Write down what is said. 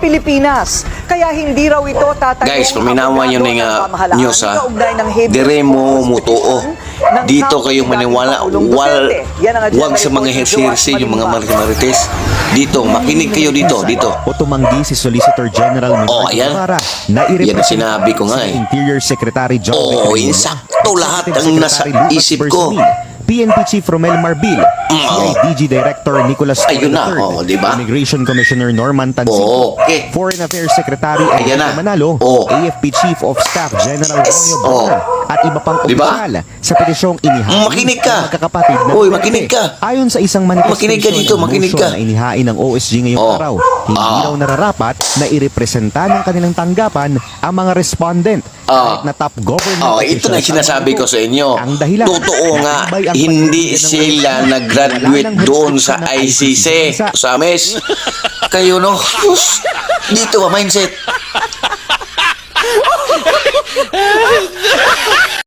Pilipinas. Kaya hindi raw ito tatayin Guys, ang paminawan yun abogado ng, ng uh, pamahalaan news, ha? Dire mo mutuo. ng Dito kayo maniwala. Wal, wag sa mga Joas yung mga marites. Dito, makinig kayo dito, dito. o tumanggi si Solicitor General Menardo Oh, ayan. Guevara na Yan ang sinabi ko nga si eh. Interior Secretary John Oo, Victorino, insakto lahat ang nasa isip ko. PNP Chief Romel Marbil, CIDG Director Nicolas Ayun na, III, oh, di ba? Immigration Commissioner Norman Tansito, Okay. Foreign Affairs Secretary Ayan na. Manalo, Oh. AFP Chief of Staff General Yes. Romeo Oh. At iba pang Di ba? opisyal sa petisyong inihain Makinig ka. magkakapatid na Uy, makinig ka. Ayon sa isang manifestation Makinig ka dito, makinig ka. na inihain ng OSG ngayong Oh. araw, hindi Ah. raw nararapat na irepresenta ng kanilang tanggapan ang mga respondent Kahit na top government Oh, ito na sinasabi ko sa inyo. Ang dahilan. Totoo nga, hindi sila nag-graduate doon sa ICC. Sa- Sames, kayo no, dito ba mindset?